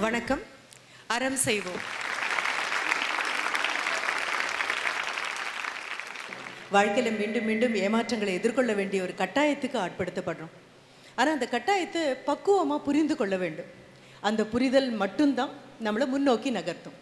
வணக்கம். அறம் செய்வோம். வாழ்க்கையில் மீண்டும் மீண்டும் ஏமாற்றங்களை எதிர்கொள்ள வேண்டிய ஒரு கட்டாயத்துக்கு ஆட்படுத்தப்படுறோம். ஆனால் அந்த கட்டாயத்தை பக்குவமாக புரிந்து கொள்ள வேண்டும். அந்த புரிதல் மட்டும்தான் நம்மளை முன்னோக்கி நகர்த்தும்.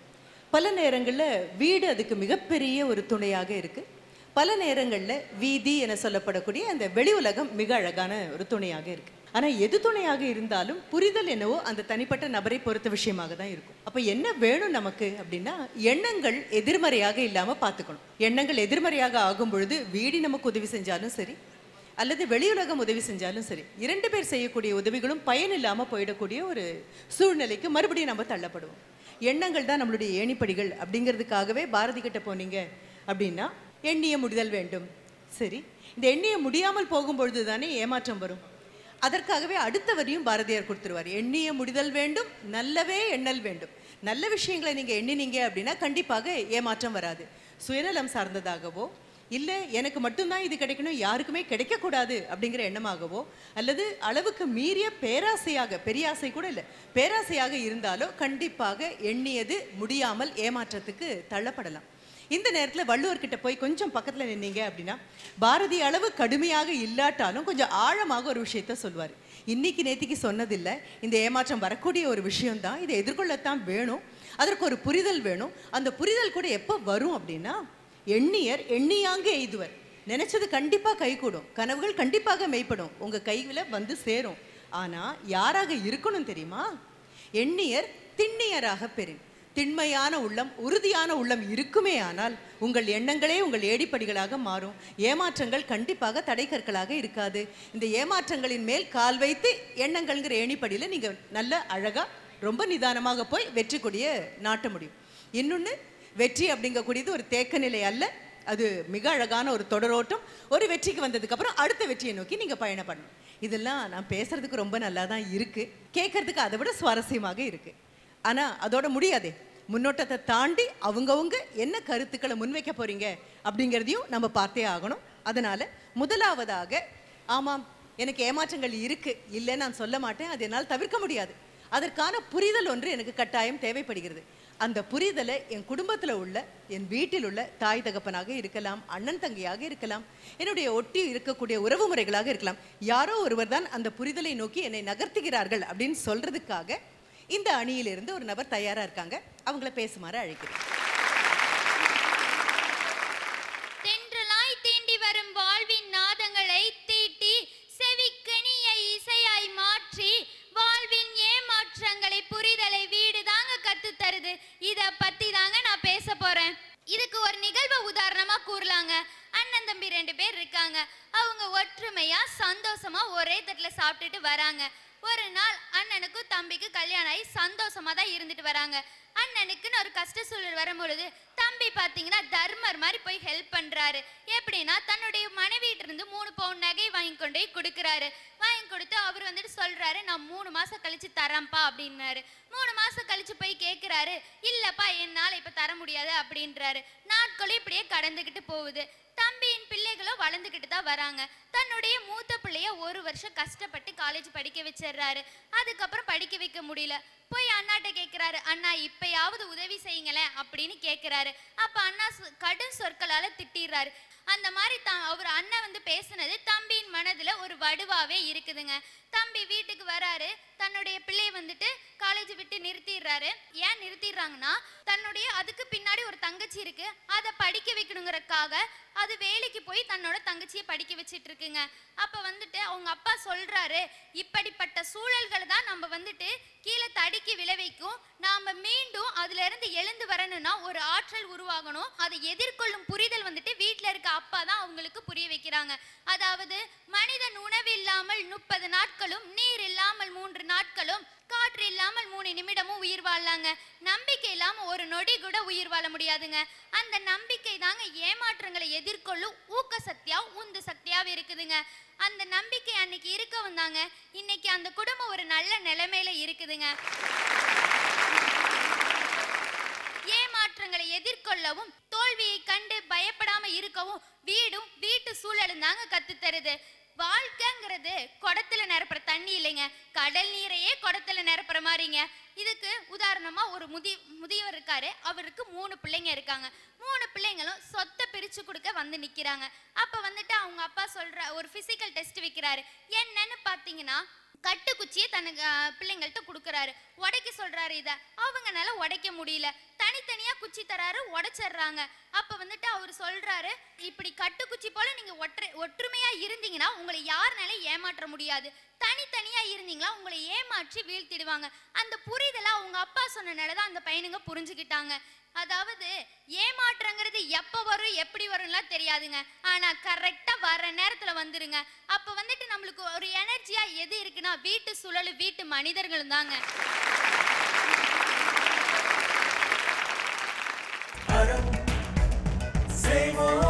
பல நேரங்களில் வீடு அதுக்கு மிகப்பெரிய ஒரு துணையாக இருக்குது பல நேரங்களில் வீதி என சொல்லப்படக்கூடிய அந்த வெளி உலகம் மிக அழகான ஒரு துணையாக இருக்குது ஆனால் எது துணையாக இருந்தாலும் புரிதல் என்னவோ அந்த தனிப்பட்ட நபரை பொறுத்த விஷயமாக தான் இருக்கும். அப்போ என்ன வேணும் நமக்கு அப்படின்னா எண்ணங்கள் எதிர்மறையாக இல்லாமல் பார்த்துக்கணும். எண்ணங்கள் எதிர்மறையாக ஆகும் பொழுது வீடு நமக்கு உதவி செஞ்சாலும் சரி அல்லது வெளியுலகம் உதவி செஞ்சாலும் சரி இரண்டு பேர் செய்யக்கூடிய உதவிகளும் பயன் இல்லாமல் போயிடக்கூடிய ஒரு சூழ்நிலைக்கு மறுபடியும் நம்ம தள்ளப்படுவோம். எண்ணங்கள் தான் நம்மளுடைய ஏணிப்படிகள் அப்படிங்கிறதுக்காகவே பாரதி கிட்ட போனீங்க அப்படின்னா எண்ணிய முடிதல் வேண்டும். சரி இந்த எண்ணிய முடியாமல் போகும்பொழுது தானே ஏமாற்றம் வரும். அதற்காகவே அடுத்த வரியும் பாரதியார் கொடுத்துருவார். எண்ணிய முடிதல் வேண்டும் நல்லவே எண்ணல் வேண்டும். நல்ல விஷயங்களை நீங்கள் எண்ணினீங்க அப்படின்னா கண்டிப்பாக ஏமாற்றம் வராது. சுயநலம் சார்ந்ததாகவோ இல்லை எனக்கு மட்டும்தான் இது கிடைக்கணும் யாருக்குமே கிடைக்கக்கூடாது அப்படிங்கிற எண்ணமாகவோ அல்லது அளவுக்கு மீறிய பேராசையாக பெரியாசை கூட இல்லை பேராசையாக இருந்தாலோ கண்டிப்பாக எண்ணியது முடியாமல் ஏமாற்றத்துக்கு தள்ளப்படலாம். இந்த நேரத்தில் வள்ளுவர்கிட்ட போய் கொஞ்சம் பக்கத்தில் நின்னீங்க அப்படின்னா பாரதி அளவு கடுமையாக இல்லாட்டாலும் கொஞ்சம் ஆழமாக ஒரு விஷயத்த சொல்வார். இன்னைக்கு நேத்திக்கு சொன்னதில்லை இந்த ஏமாற்றம் வரக்கூடிய ஒரு விஷயம்தான் இதை எதிர்கொள்ளத்தான் வேணும் அதற்கு ஒரு புரிதல் வேணும். அந்த புரிதல் கூட எப்போ வரும் அப்படின்னா எண்ணியர் எண்ணியாங்க எய்துவர். நினைச்சது கண்டிப்பாக கைகூடும். கனவுகள் கண்டிப்பாக மெய்ப்படும். உங்கள் கையில் வந்து சேரும். ஆனால் யாராக இருக்கணும் தெரியுமா? எண்ணியர் திண்ணியராக பெறின் திண்மையான உள்ளம் உறுதியான உள்ளம் இருக்குமே ஆனால் உங்கள் எண்ணங்களே உங்கள் ஏடிப்படிகளாக மாறும். ஏமாற்றங்கள் கண்டிப்பாக தடைக்கற்களாக இருக்காது. இந்த ஏமாற்றங்களின் மேல் கால் வைத்து எண்ணங்கள்ங்கிற ஏணிப்படியில் நீங்கள் நல்ல அழகாக ரொம்ப நிதானமாக போய் வெற்றி கொடிய நாட்ட முடியும். இன்னொன்று வெற்றி அப்படிங்கக்கூடியது ஒரு தேக்க நிலை அல்ல. அது மிக அழகான ஒரு தொடரோட்டம். ஒரு வெற்றிக்கு வந்ததுக்கு அப்புறம் அடுத்த வெற்றியை நோக்கி நீங்க பயணம் பண்ணணும். இதெல்லாம் நான் பேசுறதுக்கு ரொம்ப நல்லா தான் இருக்கு. கேட்கறதுக்கு அதை விட சுவாரஸ்யமாக இருக்கு. ஆனா அதோட முடியாதே. முன்னோட்டத்தை தாண்டி அவங்கவுங்க என்ன கருத்துக்களை முன்வைக்க போறீங்க அப்படிங்கிறதையும் நம்ம பார்த்தே ஆகணும். அதனால முதலாவதாக ஆமாம் எனக்கு ஏமாற்றங்கள் இருக்கு. இல்லைன்னு நான் சொல்ல மாட்டேன். அது என்னால் தவிர்க்க முடியாது. அதற்கான புரிதல் ஒன்று எனக்கு கட்டாயம் தேவைப்படுகிறது. அந்த புரிதலை என் குடும்பத்தில் உள்ள என் வீட்டில் உள்ள தாய் தகப்பனாக இருக்கலாம் அண்ணன் தங்கையாக இருக்கலாம் என்னுடைய ஒட்டி இருக்கக்கூடிய உறவு முறைகளாக இருக்கலாம் யாரோ ஒருவர் தான் அந்த புரிதலை நோக்கி என்னை நகர்த்துகிறார்கள் அப்படின்னு சொல்றதுக்காக இந்த அணியிலிருந்து ஒரு நபர் தயாராக இருக்காங்க. அவங்கள பேசுமாறு அழைக்கிறேன். கொடுக்குறாரு வாங்கி கொடுத்து அவர் வந்துட்டு சொல்றாரு நான் மூணு மாசம் கழிச்சு தரேன்ப்பா அப்படின்னாரு. மூணு மாசம் கழிச்சு போய் கேட்குறாரு இல்லப்பா என்னால் இப்போ தர முடியாது அப்படின்றாரு. நாட்களும் இப்படியே கடந்துகிட்டு போகுது. தம்பியின் பிள்ளைகளும் வளர்ந்துக்கிட்டு தான் வராங்க. தன்னுடைய மூத்த பிள்ளைய ஒரு வருஷம் கஷ்டப்பட்டு காலேஜ் படிக்க வச்சிடுறாரு. அதுக்கப்புறம் படிக்க வைக்க முடியல. போய் அண்ணாட்ட கேட்குறாரு அண்ணா இப்பயாவது உதவி செய்யுங்களேன் அப்படின்னு கேட்குறாரு அப்போ அண்ணா சொ- கடும் சொற்களால திட்டிடுறாரு அந்த மாதிரி த அவர் அண்ணன் வந்து பேசுனது தம்பியின் மனதுல ஒரு வடுவாவே இருக்குதுங்க. தம்பி வீட்டுக்கு வராரு. தன்னுடைய பிள்ளைய வந்துட்டு காலேஜ் விட்டு நிறுத்திடுறாரு. ஏன் நிறுத்திடுறாங்கன்னா தன்னுடைய அதுக்கு பின்னாடி ஒரு தங்கச்சி இருக்கு. அதை படிக்க வைக்கணுங்கிறதுக்காக அது வேலைக்கு போய் தன்னோட தங்கச்சியை படிக்க வச்சிட்டு இருக்குங்க அப்ப வந்துட்டு அவங்க அப்பா சொல்றாரு இப்படிப்பட்ட சூழல்களை தான் நம்ம வந்துட்டு கீழே தடுக்கி விளைவிக்கும். நாம மீண்டும் அதுல இருந்து எழுந்து வரணும்னா ஒரு ஆற்றல் உருவாகணும். அதை எதிர்கொள்ளும் புரிதல் வந்துட்டு வீட்டில் இருக்க அப்பா தான் அவங்களுக்கு புரிய வைக்கிறாங்க. அதாவது மனிதன் உணவு இல்லாமல் முப்பது நாட்களும் நீர் இல்லாமல் மூன்று நாட்களும் காற்று இல்லாமல் மூணு நிமிடமும் உயிர் வாழலாங்க. நம்பிக்கை இல்லாம ஒரு நொடி கூட உயிர் வாழ முடியாதுங்க. அந்த நம்பிக்கை தாங்க ஏமாற்றங்களை எதிர்கொள்ளும் ஊக்க சக்தியாகவும் உந்து சக்தியாவும் இருக்குதுங்க. அந்த நம்பிக்கை அன்னைக்கு இருக்க வந்தாங்க இன்னைக்கு அந்த குடும்பம் ஒரு நல்ல நிலைமையில இருக்குதுங்க. ஏமாற்றங்களை எதிர்கொள்ளவும் தோல்வியை கண்டு பயப்படாம இருக்கவும் வீடும் வீட்டு சூழலும் தாங்க கத்து தருது. வாழ்க்கைங்கிறது குடத்துல நிரப்புற தண்ணி இல்லைங்க. கடல் நீரையே குடத்துல நிரப்புற மாதிரிங்க. இதுக்கு உதாரணமா ஒரு முதி முதியவர் இருக்காரு. அவருக்கு மூணு பிள்ளைங்க இருக்காங்க. மூணு பிள்ளைங்களும் சொத்தை பிரிச்சு கொடுக்க வந்து நிக்கிறாங்க. அப்ப வந்துட்டு அவங்க அப்பா சொல்ற ஒரு பிசிக்கல் டெஸ்ட் வைக்கிறாரு. என்னன்னு பாத்தீங்கன்னா கட்டுக்குச்சியை தனக்கு பிள்ளைங்கள்ட்ட கொடுக்குறாரு. உடைக்க சொல்றாரு இத. அவங்கனால உடைக்க முடியல. தனித்தனியா குச்சி தராரு உடைச்சிடுறாங்க. அப்ப வந்துட்டு அவர் சொல்றாரு இப்படி கட்டுக்குச்சி போல நீங்க ஒற்றை ஒற்றுமையா இருந்தீங்கன்னா உங்களை யாருனால ஏமாற்ற முடியாது. தனித்தனியா இருந்தீங்களா உங்களை ஏமாற்றி வீழ்த்திடுவாங்க. அந்த இதெல்லாம் அவங்க அப்பா சொன்னனால தான் அந்த பையனுங்க புரிஞ்சுக்கிட்டாங்க. அதாவது ஏமாற்றங்கிறது எப்ப வரும் எப்படி வரும்லாம் தெரியாதுங்க. ஆனா கரெக்டா வர்ற நேரத்துல வந்துருங்க. அப்போ வந்துட்டு நம்மளுக்கு ஒரு எனர்ஜியா எது இருக்குன்னா வீட்டு சூழல் வீட்டு மனிதர்களும் தாங்க. செய்வோம்.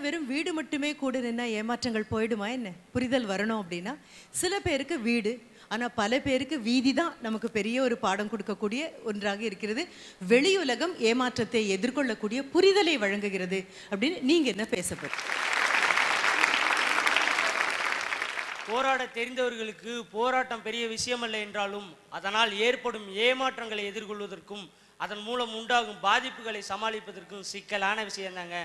வெறும் வீடு மட்டுமே கூட நின்னா ஏமாற்றங்கள் போயிடுமா என்ன? புரிதல் வரணும் அப்படின்னா சில பேருக்கு வீடு ஆனா பல பேருக்கு வீதி தான் நமக்கு பெரிய ஒரு பாடம் கொடுக்கக்கூடிய ஒன்றாக இருக்கிறது. வெளியுலகம் ஏமாற்றத்தை எதிர்கொள்ளக்கூடிய புரிதலை வழங்குகிறது அப்படின்னு நீங்க என்ன பேச போராட தெரிந்தவர்களுக்கு போராட்டம் பெரிய விஷயமல்ல என்றாலும் அதனால் ஏற்படும் ஏமாற்றங்களை எதிர்கொள்வதற்கும் அதன் மூலம் உண்டாகும் பாதிப்புகளை சமாளிப்பதற்கும் சிக்கலான விஷயம்தாங்க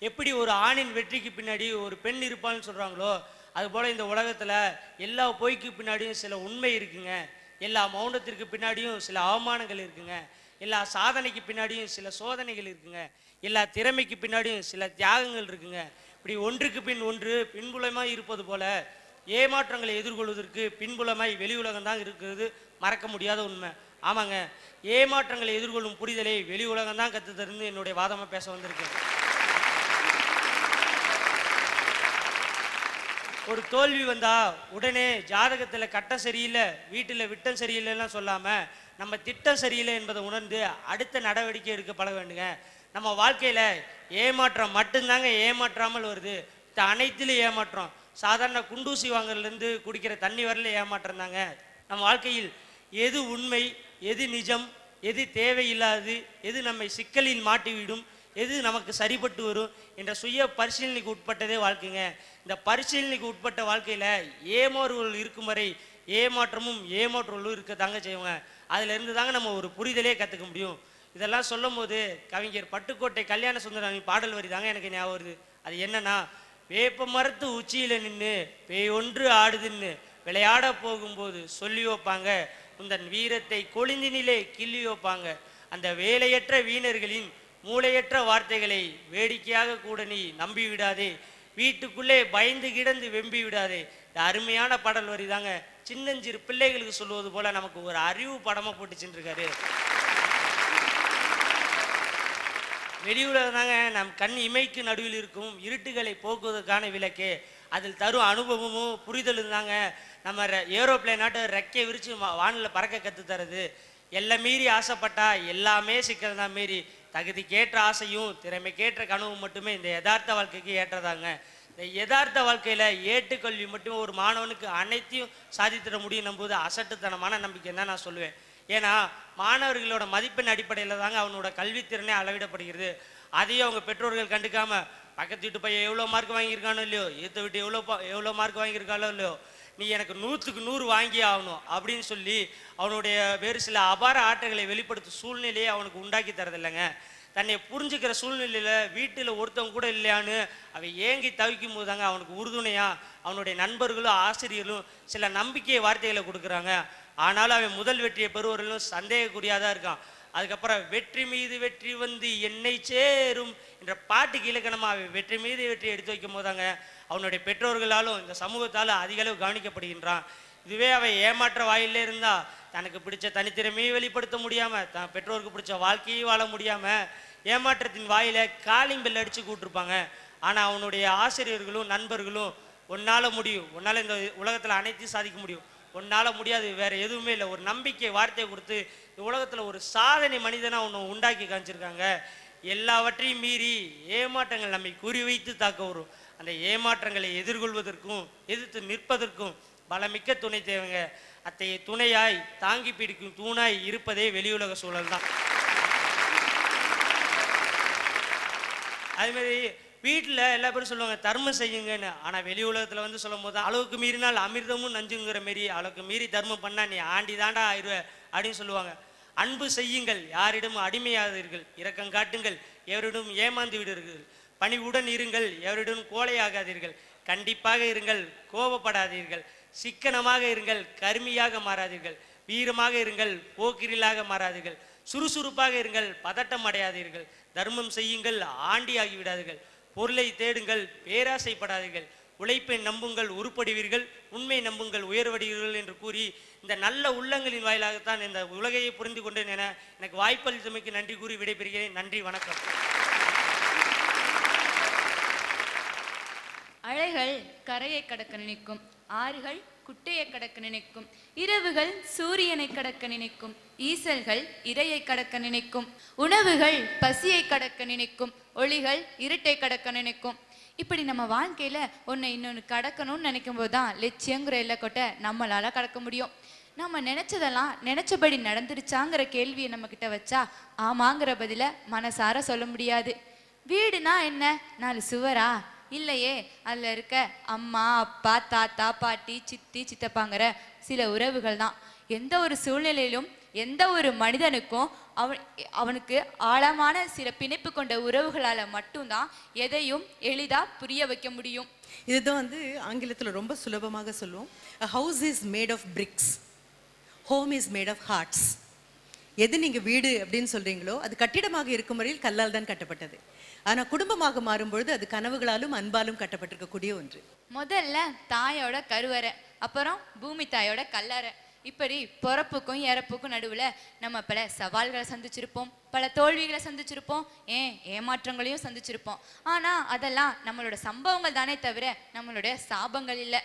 எப்படி ஒரு ஆணின் வெற்றிக்கு பின்னாடி ஒரு பெண் இருப்பாள்னு சொல்கிறாங்களோ அதுபோல் இந்த உலகத்தில் எல்லா பொய்க்கு பின்னாடியும் சில உண்மை இருக்குங்க. எல்லா மௌனத்திற்கு பின்னாடியும் சில அவமானங்கள் இருக்குங்க. எல்லா சாதனைக்கு பின்னாடியும் சில சோதனைகள் இருக்குங்க. எல்லா திறமைக்கு பின்னாடியும் சில தியாகங்கள் இருக்குங்க. இப்படி ஒன்றுக்கு பின் ஒன்று பின்புலமாக இருப்பது போல ஏமாற்றங்களை எதிர்கொள்வதற்கு பின்புலமாய் வெளி உலகம் தான் இருக்கிறது. மறக்க முடியாத உண்மை. ஆமாங்க. ஏமாற்றங்களை எதிர்கொள்ளும் புரிதலை வெளி உலகம் தான் கற்று தருந்து என்னுடைய வாதமாக பேச வந்திருக்கேன். ஒரு தோல்வி வந்தா உடனே ஜாதகத்தில் கட்டம் சரியில்லை வீட்டில் விட்டம் சரியில்லைலாம் சொல்லாம நம்ம திட்டம் சரியில்லை என்பதை உணர்ந்து அடுத்த நடவடிக்கை எடுக்க பழக வேண்டுங்க. நம்ம வாழ்க்கையில ஏமாற்றம் மட்டும்தாங்க ஏமாற்றாமல் வருது. அனைத்திலும் ஏமாற்றம். சாதாரண குண்டூசி வாங்குறதுலேருந்து குடிக்கிற தண்ணி வரல ஏமாற்றம் தாங்க. நம்ம வாழ்க்கையில் எது உண்மை எது நிஜம் எது தேவையில்லாது எது நம்மை சிக்கலில் மாட்டிவிடும் எது நமக்கு சரிப்பட்டு வரும் என்ற சுய பரிசீலனைக்கு உட்பட்டதே வாழ்க்கைங்க. இந்த பரிசீலனைக்கு உட்பட்ட வாழ்க்கையில் ஏமாறுகள் இருக்கும் வரை ஏமாற்றமும் ஏமாற்றுகளும் இருக்க தாங்க செய்வாங்க அதிலிருந்து தாங்க நம்ம ஒரு புரிதலே கற்றுக்க முடியும். இதெல்லாம் சொல்லும் போது கவிஞர் பட்டுக்கோட்டை கல்யாண சுந்தரமி பாடல் வரி தாங்க எனக்கு ஞாபகம் வருது. அது என்னன்னா வேப்ப மரத்து உச்சியில் நின்று பேய் ஒன்று ஆடுதுன்னு விளையாட போகும்போது சொல்லி வைப்பாங்க. உந்தன் வீரத்தை கொழுந்தினிலே கிள்ளி வைப்பாங்க. அந்த வேலையற்ற வீணர்களின் மூளையற்ற வார்த்தைகளை வேடிக்கையாக கூட நீ நம்பி விடாதே வீட்டுக்குள்ளே பயந்து கிடந்து வெம்பி விடாதே இந்த அருமையான பாடல் வரி தாங்க சின்னஞ்சிறு பிள்ளைகளுக்கு சொல்லுவது போல நமக்கு ஒரு அறிவு படமாக போட்டு சென்றிருக்காரு. வெளியுலகம் தாங்க நம் கண் இமைக்கு நடுவில் இருக்கும் இருட்டுகளை போக்குவதற்கான விளக்கு. அதில் தரும் அனுபவமும் புரிதலும் தாங்க. நம்ம ஏரோப்ளைன் நாட்டு ரெக்கை விரித்து வானில் பறக்க கற்று தருது எல்லாம் மீறி ஆசைப்பட்டா எல்லாமே சிக்கல் தான் மீறி. தகுதிக்கேற்ற ஆசையும் திறமைக்கேற்ற கனவும் மட்டுமே இந்த யதார்த்த வாழ்க்கைக்கு ஏற்றதாங்க. இந்த யதார்த்த வாழ்க்கையில் ஏட்டுக்கல்வி மட்டுமே ஒரு மாணவனுக்கு அனைத்தையும் சாதித்திட முடியும் நம்புவது அசட்டுத்தனமான நம்பிக்கை தான் நான் சொல்லுவேன். ஏன்னா மாணவர்களோட மதிப்பெண் அடிப்படையில் தாங்க அவனோட கல்வித்திறனே அளவிடப்படுகிறது. அதையும் அவங்க பெற்றோர்கள் கண்டுக்காமல் பக்கத்து வீட்டு பையன் எவ்வளோ மார்க் வாங்கியிருக்கானோ இல்லையோ ஏற்ற வீட்டு எவ்வளோ பா- எவ்வளோ மார்க் வாங்கியிருக்காளோ இல்லையோ நீ எனக்கு நூற்றுக்கு நூறு வாங்கி ஆகணும் அப்படின்னு சொல்லி அவனுடைய வேறு சில அபார ஆற்றல்களை வெளிப்படுத்தும் சூழ்நிலையை அவனுக்கு உண்டாக்கி தரதில்லைங்க. தன்னை புரிஞ்சுக்கிற சூழ்நிலையில் வீட்டில் ஒருத்தவங்க கூட இல்லையான்னு அவன் ஏங்கி தவிக்கும் போது தாங்க அவனுக்கு உறுதுணையாக அவனுடைய நண்பர்களும் ஆசிரியர்களும் சில நம்பிக்கை வார்த்தைகளை கொடுக்குறாங்க. ஆனாலும் அவன் முதல் வெற்றியை பெறுவர்களும் சந்தேகக்குரியாக தான் இருக்கான். அதுக்கப்புறம் வெற்றி மீது வெற்றி வந்து என்னை சேரும் என்ற பாட்டுக்கு இலக்கணமாக அவன் வெற்றி மீது வெற்றி எடுத்து வைக்கும் போதாங்க அவனுடைய பெற்றோர்களாலும் இந்த சமூகத்தாலும் அதிக அளவு கவனிக்கப்படுகின்றான். இதுவே அவன் ஏமாற்ற வாயிலே இருந்தா தனக்கு பிடிச்ச தனித்திறமையை வெளிப்படுத்த முடியாமல் தான் பெற்றோருக்கு பிடிச்ச வாழ்க்கையை வாழ முடியாமல் ஏமாற்றத்தின் வாயில காலிங் பெல் அடித்து கூட்டிருப்பாங்க. ஆனால் அவனுடைய ஆசிரியர்களும் நண்பர்களும் உன்னால் முடியும். உன்னால் இந்த உலகத்தில் அனைத்தையும் சாதிக்க முடியும். உன்னால் முடியாது வேறு எதுவுமே இல்லை. ஒரு நம்பிக்கை வார்த்தையை கொடுத்து இந்த ஒரு சாதனை மனிதனாக உன்னை உண்டாக்கி காமிச்சிருக்காங்க. எல்லாவற்றையும் மீறி ஏமாற்றங்கள் நம்மை குறிவைத்து தாக்க வரும். அந்த ஏமாற்றங்களை எதிர்கொள்வதற்கும் எதிர்த்து நிற்பதற்கும் பலமிக்க துணை தேவைங்க. அத்தைய துணையாய் தாங்கி பிடிக்கும் தூணாய் இருப்பதே வெளியுலக சூழல் தான் அதே வீட்டில் எல்லா பேரும் சொல்லுவாங்க தர்மம் செய்யுங்கன்னு. ஆனால் வெளி உலகத்தில் வந்து சொல்லும் போது அளவுக்கு மீறினால் அமிர்தமும் நஞ்சுங்கிற மாரி அளவுக்கு மீறி தர்மம் பண்ணா நீ ஆண்டி தாண்டா ஆயிடுவ. அப்படின்னு சொல்லுவாங்க. அன்பு செய்யுங்கள். யாரிடமும் அடிமையாதீர்கள். இரக்கம் காட்டுங்கள். எவரிடம் ஏமாந்து விடுவீர்கள் பணிவுடன் இருங்கள் எவரிடம் கோழையாகாதீர்கள். கண்டிப்பாக இருங்கள் கோபப்படாதீர்கள். சிக்கனமாக இருங்கள் கருமியாக மாறாதீர்கள். வீரமாக இருங்கள் போக்கிரிலாக மாறாதீர்கள். சுறுசுறுப்பாக இருங்கள் பதட்டம் அடையாதீர்கள். தர்மம் செய்யுங்கள் ஆண்டி ஆகிவிடாதீர்கள் பொருளை தேடுங்கள் பேராசைப்படாதீர்கள். உழைப்பை நம்புங்கள் உருப்படுவீர்கள். உண்மை நம்புங்கள் உயர்வடைவீர்கள் என்று கூறி இந்த நல்ல உள்ளங்களின் வாயிலாகத்தான் இந்த உலகையை புரிந்து கொண்டேன் என எனக்கு வாய்ப்பளித்தமைக்கு நன்றி கூறி விடைபெறுகிறேன். நன்றி வணக்கம். அலைகள் கரையை கடக்க நினைக்கும் ஆறுகள் குட்டையை கடக்க நினைக்கும் இரவுகள் சூரியனை கடக்க நினைக்கும் ஈசல்கள் இரையை கடக்க நினைக்கும் உணவுகள் பசியை கடக்க நினைக்கும் ஒளிகள் இருட்டை கடக்க நினைக்கும். இப்படி நம்ம வாழ்க்கையில ஒன்று இன்னொன்று கடக்கணும்னு நினைக்கும் போது தான் லட்சியங்கிற எல்லைக்கொட்டை நம்மளால கடக்க முடியும். நம்ம நினைச்சதெல்லாம் நினைச்சபடி நடந்துருச்சாங்கிற கேள்வியை நம்ம கிட்ட வச்சா ஆமாங்கிற பதில மனசார சொல்ல முடியாது. வீடுனா என்ன? நாலு சுவரா? இல்லையே அதில் இருக்க அம்மா அப்பா தாத்தா பாட்டி சித்தி சித்தப்பாங்கிற சில உறவுகள் தான். எந்த ஒரு சூழ்நிலையிலும் எந்த ஒரு மனிதனுக்கும் அவன் அவனுக்கு ஆழமான சில பிணைப்பு கொண்ட உறவுகளால் மட்டும்தான் எதையும் எளிதாக புரிய வைக்க முடியும். இதுதான் வந்து ஆங்கிலத்தில் ரொம்ப சுலபமாக சொல்லுவோம். House is made of bricks home is made of hearts எது நீங்கள் வீடு அப்படின்னு சொல்கிறீங்களோ அது கட்டிடமாக இருக்கும் வரையில் கல்லால் தான் கட்டப்பட்டது. ஆனால் குடும்பமாக மாறும்பொழுது அது கனவுகளாலும் அன்பாலும் கட்டப்பட்டிருக்கக்கூடிய ஒன்று. முதல்ல தாயோட கருவறை அப்புறம் பூமி தாயோட கல்லறை. இப்படி பிறப்புக்கும் இறப்புக்கும் நடுவில் நம்ம பல சவால்களை சந்திச்சிருப்போம் பல தோல்விகளை சந்திச்சிருப்போம் ஏன் ஏமாற்றங்களையும் சந்திச்சிருப்போம். ஆனால் அதெல்லாம் நம்மளோட சம்பவங்கள் தானே தவிர நம்மளுடைய சாபங்கள் இல்லை.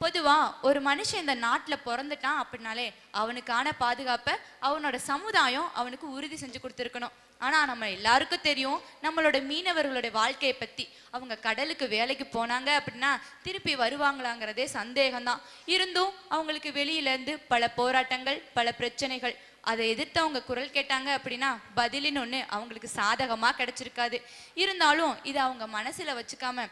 பொதுவா ஒரு மனுஷன் இந்த நாட்டில் பிறந்துட்டான் அப்படின்னாலே அவனுக்கான பாதுகாப்பை அவனோட சமுதாயம் அவனுக்கு உறுதி செஞ்சு கொடுத்துருக்கணும். ஆனா நம்ம எல்லாருக்கும் தெரியும் நம்மளோட மீனவர்களோட வாழ்க்கையை பத்தி. அவங்க கடலுக்கு வேலைக்கு போனாங்க அப்படின்னா திருப்பி வருவாங்களாங்கிறதே சந்தேகம்தான். இருந்தும் அவங்களுக்கு வெளியில இருந்து பல போராட்டங்கள் பல பிரச்சனைகள் அதை எதிர்த்து அவங்க குரல் கேட்டாங்க அப்படின்னா பதிலின்னு ஒன்று அவங்களுக்கு சாதகமா கிடச்சிருக்காது. இருந்தாலும் இதை அவங்க மனசுல வச்சுக்காம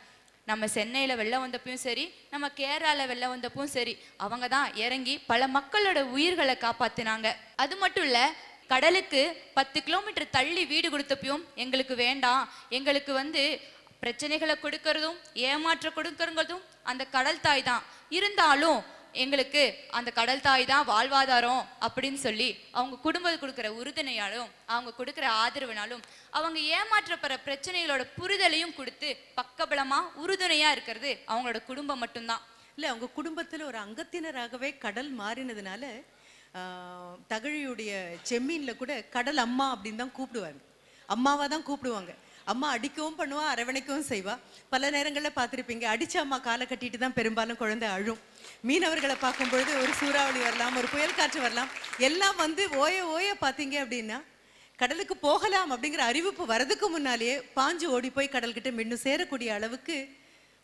நம்ம சென்னையில் வெள்ளம் வந்தப்பையும் சரி நம்ம கேரளாவில் வெள்ளம் வந்தப்பவும் சரி அவங்க தான் இறங்கி பல மக்களோட உயிர்களை காப்பாத்தினாங்க. அது மட்டும் இல்லை கடலுக்கு பத்து கிலோமீட்டர் தள்ளி வீடு கொடுத்தப்பையும் எங்களுக்கு வேண்டாம். எங்களுக்கு வந்து பிரச்சனைகளை கொடுக்கறதும் ஏமாற்ற கொடுக்கறதும் அந்த கடல் தாய் தான். இருந்தாலும் எங்களுக்கு அந்த கடல் தாய் தான் வாழ்வாதாரம் அப்படின்னு சொல்லி அவங்க குடும்பம் கொடுக்குற உறுதுணையாலும் அவங்க கொடுக்குற ஆதரவுனாலும் அவங்க ஏமாற்றப்படுற பிரச்சனைகளோட புரிதலையும் கொடுத்து பக்கபலமாக உறுதுணையாக இருக்கிறது அவங்களோட குடும்பம் மட்டும்தான். இல்லை அவங்க குடும்பத்தில் ஒரு அங்கத்தினராகவே கடல் மாறினதுனால தகழியுடைய செம்மீனில் கூட கடல் அம்மா அப்படின்னு தான் கூப்பிடுவாங்க. அம்மாவாக தான் கூப்பிடுவாங்க. அம்மா அடிக்கவும் பண்ணுவா அரவணைக்கவும் செய்வா. பல நேரங்களில் பார்த்துருப்பீங்க அடிச்ச அம்மா காலை கட்டிட்டு தான் பெரும்பாலும் குழந்தை அழும். மீனவர்களை பார்க்கும் பொழுது ஒரு சூறாவளி வரலாம் ஒரு புயல் காற்று வரலாம். எல்லாம் வந்து ஓய ஓய பார்த்தீங்க அப்படின்னா கடலுக்கு போகலாம் அப்படிங்கிற அறிவிப்பு வரதுக்கு முன்னாலேயே பாஞ்சு ஓடி போய் கடல்கிட்ட மின்னும் சேரக்கூடிய அளவுக்கு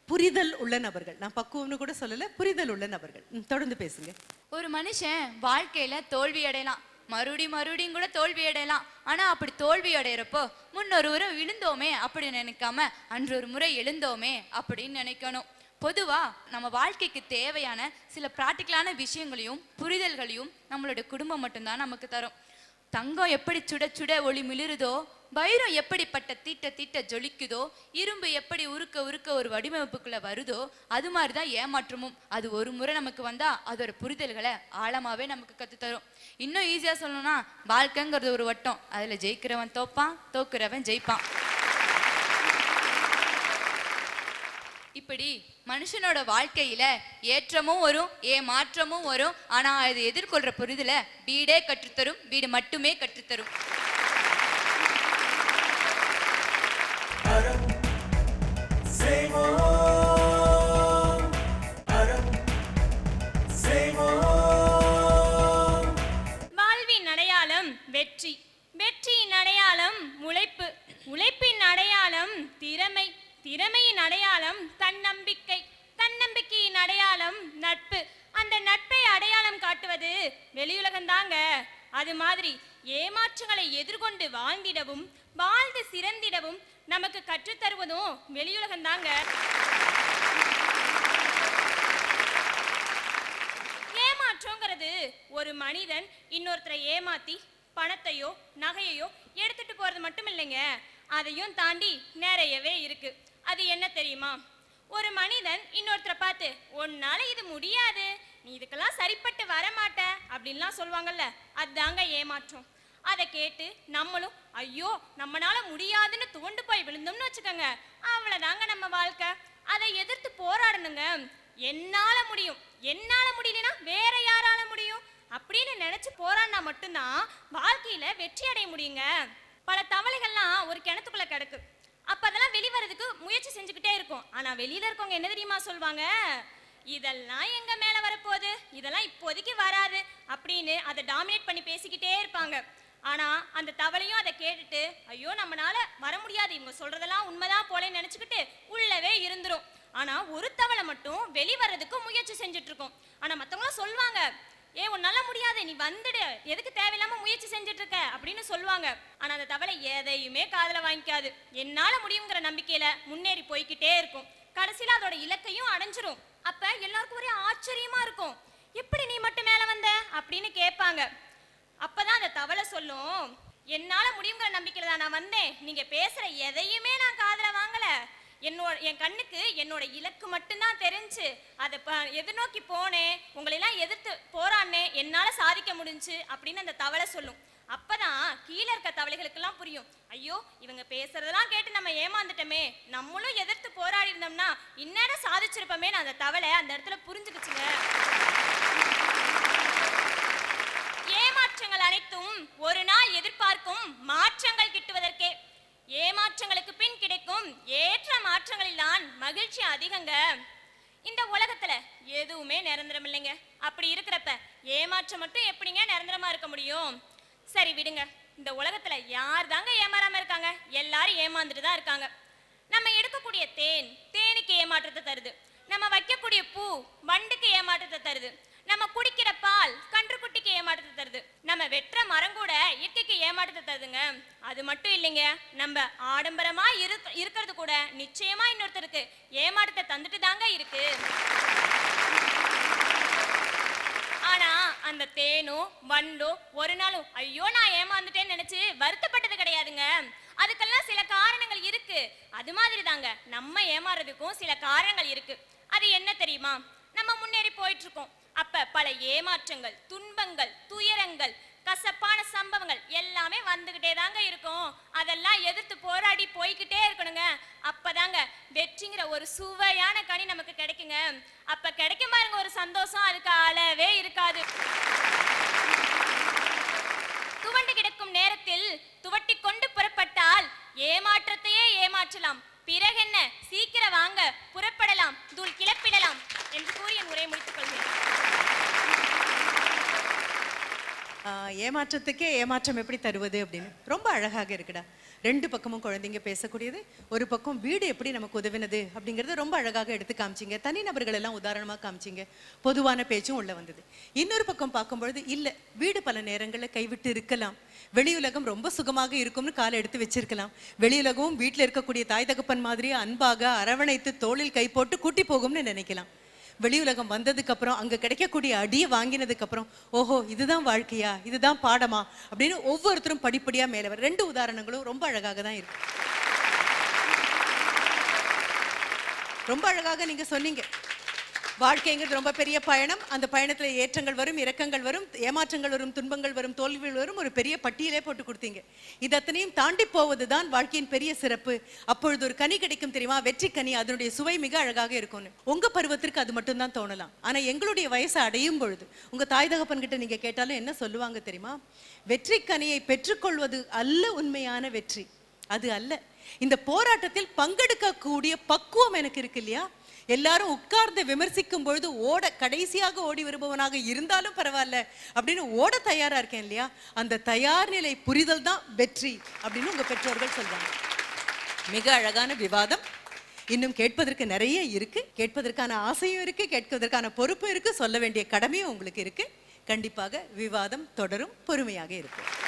புரிதல் உள்ள நபர்கள். நான் பக்குவம்னு கூட சொல்லலை புரிதல் உள்ள நபர்கள். தொடர்ந்து பேசுங்க. ஒரு மனுஷன் வாழ்க்கையில தோல்வி அடையலாம். மறுபடி மறுபடியும் கூட தோல்வி அடையலாம். ஆனா அப்படி தோல்வி அடையிறப்போ முன்னொரு முறை விழுந்தோமே அப்படி நினைக்காம அன்றொரு முறை எழுந்தோமே அப்படின்னு நினைக்கணும். பொதுவா நம்ம வாழ்க்கைக்கு தேவையான சில ப்ராக்டிக்கலான விஷயங்களையும் புரிதல்களையும் நம்மளோட குடும்பம் மட்டும்தான் நமக்கு தரும். தங்கம் எப்படி சுட சுட ஒளி மிளிருதோ வைரம் எப்படிப்பட்ட தீட்ட தீட்ட ஜொலிக்குதோ இரும்பு எப்படி உருக்க உருக்க ஒரு வடிவமைப்புக்குள்ள வருதோ அது மாதிரி தான் ஏமாற்றமும். அது ஒரு முறை நமக்கு வந்தா அதோட புரிதல்களை ஆழமாவே நமக்கு கத்து தரும் இன்னும் ஈஸியா சொல்லணும்னா வாழ்க்கைங்கிறது ஒரு வட்டம். அதுல ஜெயிக்கிறவன் தோப்பான் தோக்குறவன் ஜெயிப்பான். இப்படி மனுஷனோட வாழ்க்கையில ஏற்றமும் வரும் ஏமாற்றமும் வரும். ஆனா அது எதிர்கொள்ற புரிதல வீடே கற்றுத்தரும் வீடு மட்டுமே கற்றுத்தரும். ஒரு மனிதன் இன்னொருத்தரை ஏமாத்தி பணத்தையோ நகையையோ எடுத்துட்டு போறது மட்டும் இல்லைங்க அதையும் தாண்டி நிறையவே இருக்கு. அது என்ன தெரியுமா? ஒரு மனிதன் இன்னொருத்தரை பார்த்து உன்னால இது முடியாது. நீ இதுக்கெல்லாம் சரிப்பட்டு வரமாட்ட. அப்படின்லாம் சொல்லுவாங்கல்ல. அதாங்க ஏமாற்றம். அதை கேட்டு நம்மளும் ஐயோ நம்மனால முடியாதுன்னு துவண்டு போய் விழுந்தோம்னு வச்சுக்கோங்க. அவ்வளவுதாங்க நம்ம வாழ்க்கை. அதை எதிர்த்து போராடணுங்க. என்னால முடியும். என்னால முடியலனா வேற யாரால முடியும்? அப்படின்னு நினைச்சு போராடினா மட்டும்தான் வாழ்க்கையில வெற்றி அடைய முடியுங்க. பல தவளைகள்லாம் ஒரு கிணத்துக்குள்ள கிடக்கு. அப்ப அதெல்லாம் வெளிவரதுக்கு முயற்சி செஞ்சுக்கிட்டே இருக்கும். ஆனா வெளியில இருக்கவங்க என்ன தெரியுமா சொல்வாங்க? இதெல்லாம் எங்க மேல வரப்போகுது? இதெல்லாம் இப்போதைக்கு வராது. அப்படின்னு அதை டாமினேட் பண்ணி பேசிக்கிட்டே இருப்பாங்க. ஆனா அந்த தவளையும் அதை கேட்டுட்டு ஐயோ நம்மளால வர முடியாது. இவங்க சொல்றதெல்லாம் உண்மைதான் போலன்னு நினைச்சுக்கிட்டு உள்ளவே இருந்துரும். ஆனா ஒரு தவளை மட்டும் வெளிவரதுக்கு முயற்சி செஞ்சுட்டு இருக்கும். ஆனா மத்தவங்களும் சொல்லுவாங்க ஏ உன்னால முடியாது நீ வந்துடு. எதுக்கு தேவையில்லாம முயற்சி செஞ்சுட்டு இருக்க அப்படின்னு சொல்லுவாங்க. ஆனா அந்த தவளை எதையுமே காதல வாங்கிக்காது. என்னால முடியுங்கிற நம்பிக்கையில முன்னேறி போய்க்கிட்டே இருக்கும். கடைசியில அதோட இலக்கையும் அடைஞ்சிரும். அப்ப எல்லாருக்கும் ஒரே ஆச்சரியமா இருக்கும். எப்படி நீ மட்டும் மேல வந்த? அப்படின்னு கேட்பாங்க. அப்பதான் அந்த தவளை சொல்லும். என்னால முடியுங்கிற நம்பிக்கையில தான் நான் வந்தேன். நீங்க பேசுற எதையுமே நான் காதல வாங்கல. என்னோட என் கண்ணுக்கு என்னோட இலக்கு மட்டும்தான் தெரிஞ்சு அதை ப- எதிர்நோக்கி போனேன் உங்களெல்லாம் எதிர்த்து போராடினேன் என்னால் சாதிக்க முடிஞ்சு அப்படின்னு அந்த தவளை சொல்லும். அப்பதான் கீழே இருக்க தவளைகளுக்கெல்லாம் புரியும். ஐயோ இவங்க பேசுறதெல்லாம் கேட்டு நம்ம ஏமாந்துட்டோமே நம்மளும் எதிர்த்து போராடி இருந்தோம்னா இந்நேரம் சாதிச்சிருப்போமே அந்த தவளை அந்த இடத்துல புரிஞ்சுக்கிச்சுங்க. ஏமாற்றங்கள் அனைத்தும் ஒரு நாள் எதிர்பார்க்கும் மாற்றங்கள் கிட்டுவதற்கே ஏமாற்றங்களுக்கு பின் கிடைக்கும் ஏற்ற மாற்றங்களில் தான் மகிழ்ச்சி அதிகங்க. இந்த உலகத்துல எதுவுமே நிரந்தரம் இல்லைங்க அப்படி இருக்கிறப்ப ஏமாற்றம் மட்டும் எப்படிங்க நிரந்தரமா இருக்க முடியும்? சரி விடுங்க. இந்த உலகத்துல யார் தாங்க ஏமாறாம இருக்காங்க? எல்லாரும் ஏமாந்துட்டு தான் இருக்காங்க. நம்ம எடுக்கக்கூடிய தேன் தேனுக்கு ஏமாற்றத்தை தருது. நம்ம வைக்கக்கூடிய பூ வண்டுக்கு ஏமாற்றத்தை தருது. நம்ம குடிக்கிற பால் கன்றுக்குட்டிக்கு ஏமாற்றத்தை தருது. நம்ம வெட்டுற மரம் கூட இயற்கைக்கு ஏமாற்றத்தை தருதுங்க. அது மட்டும் இல்லைங்க நம்ம ஆடம்பரமா இரு இருக்கிறது கூட நிச்சயமா இன்னொருத்தருக்கு ஏமாற்றத்தை தந்துட்டு தாங்க இருக்கு. ஆனா அந்த தேனோ வண்டோ ஒரு நாளும் ஐயோ நான் ஏமாந்துட்டேன்னு நினைச்சு வருத்தப்பட்டது கிடையாதுங்க. அதுக்கெல்லாம் சில காரணங்கள் இருக்கு. அது மாதிரி தாங்க நம்ம ஏமாறதுக்கும் சில காரணங்கள் இருக்கு. அது என்ன தெரியுமா? நம்ம முன்னேறி போயிட்டு இருக்கோம் அப்ப பல ஏமாற்றங்கள் துன்பங்கள் துயரங்கள் கசப்பான சம்பவங்கள் எல்லாமே வந்துகிட்டே தாங்க இருக்கும். அதெல்லாம் எதிர்த்து போராடி போய்கிட்டே இருக்கணுங்க. அப்பதாங்க வெற்றிங்கிற ஒரு சுவையான கனி நமக்கு கிடைக்குங்க. அப்ப கிடைக்கும் பாருங்க ஒரு சந்தோஷம். அதுக்கு அளவே இருக்காது. துவண்டு கிடக்கும் நேரத்தில் துவட்டி கொண்டு புறப்பட்டால் ஏமாற்றத்தையே ஏமாற்றலாம். பிறகென்ன? சீக்கிரம் வாங்க. புறப்படலாம். தூள் கிளப்பிடலாம். என்று கூறி என் உரையை முடித்துக் கொள்கிறேன் ஏமாற்றத்துக்கே ஏமாற்றம் எப்படி தருவது அப்படின்னு? ரொம்ப அழகாக இருக்குடா. ரெண்டு பக்கமும் குழந்தைங்க பேசக்கூடியது ஒரு பக்கம் வீடு எப்படி நமக்கு உதவினது அப்படிங்கிறத ரொம்ப அழகாக எடுத்து காமிச்சிங்க. தனிநபர்கள் எல்லாம் உதாரணமாக காமிச்சிங்க. பொதுவான பேச்சும் உள்ளே வந்தது. இன்னொரு பக்கம் பார்க்கும்பொழுது இல்லை வீடு பல நேரங்களில் கைவிட்டு இருக்கலாம். வெளியுலகம் ரொம்ப சுகமாக இருக்கும்னு காலை எடுத்து வச்சிருக்கலாம். வெளியுலகமும் வீட்டில் இருக்கக்கூடிய தாய் தகப்பன் மாதிரி அன்பாக அரவணைத்து தோளில் கை போட்டு கூட்டி போகும்னு நினைக்கலாம். வெளியுலகம் வந்ததுக்கு அப்புறம் அங்க கிடைக்கக்கூடிய அடியை வாங்கினதுக்கு அப்புறம் ஓஹோ இதுதான் வாழ்க்கையா? இதுதான் பாடமா? அப்படின்னு ஒவ்வொருத்தரும் படிப்படியா மேல வர ரெண்டு உதாரணங்களும் ரொம்ப அழகாக தான் இருக்கு. ரொம்ப அழகாக நீங்க சொன்னீங்க. வாழ்க்கைங்கிறது ரொம்ப பெரிய பயணம். அந்த பயணத்தில் ஏற்றங்கள் வரும் இறக்கங்கள் வரும் ஏமாற்றங்கள் வரும் துன்பங்கள் வரும் தோல்விகள் வரும். ஒரு பெரிய பட்டியலே போட்டு கொடுத்தீங்க. இது அத்தனையும் தாண்டி போவதுதான் வாழ்க்கையின் பெரிய சிறப்பு. அப்பொழுது ஒரு கனி கிடைக்கும் தெரியுமா? வெற்றி கனி அதனுடைய சுவை மிக அழகாக இருக்கும்னு. உங்க பருவத்திற்கு அது மட்டும்தான் தோணலாம். ஆனா எங்களுடைய வயசை அடையும் பொழுது உங்க தாய் தகப்பன் கிட்ட நீங்க கேட்டாலும் என்ன சொல்லுவாங்க தெரியுமா? வெற்றி கனியை பெற்றுக்கொள்வது அல்ல உண்மையான வெற்றி. அது அல்ல. இந்த போராட்டத்தில் பங்கெடுக்கக்கூடிய பக்குவம் எனக்கு இருக்கு இல்லையா? எல்லாரும் உட்கார்ந்து விமர்சிக்கும் பொழுது ஓட கடைசியாக ஓடி வருபவனாக இருந்தாலும் பரவாயில்ல அப்படின்னு ஓட தயாரா இருக்கேன் இல்லையா? அந்த தயார் நிலை புரிதல் தான் வெற்றி அப்படின்னு உங்க பெற்றோர்கள் சொல்றாங்க. மிக அழகான விவாதம். இன்னும் கேட்பதற்கு நிறைய இருக்கு. கேட்பதற்கான ஆசையும் இருக்கு. கேட்பதற்கான பொறுப்பும் இருக்கு. சொல்ல வேண்டிய கடமையும் உங்களுக்கு இருக்கு. கண்டிப்பாக விவாதம் தொடரும். பொறுமையாக இருக்கும்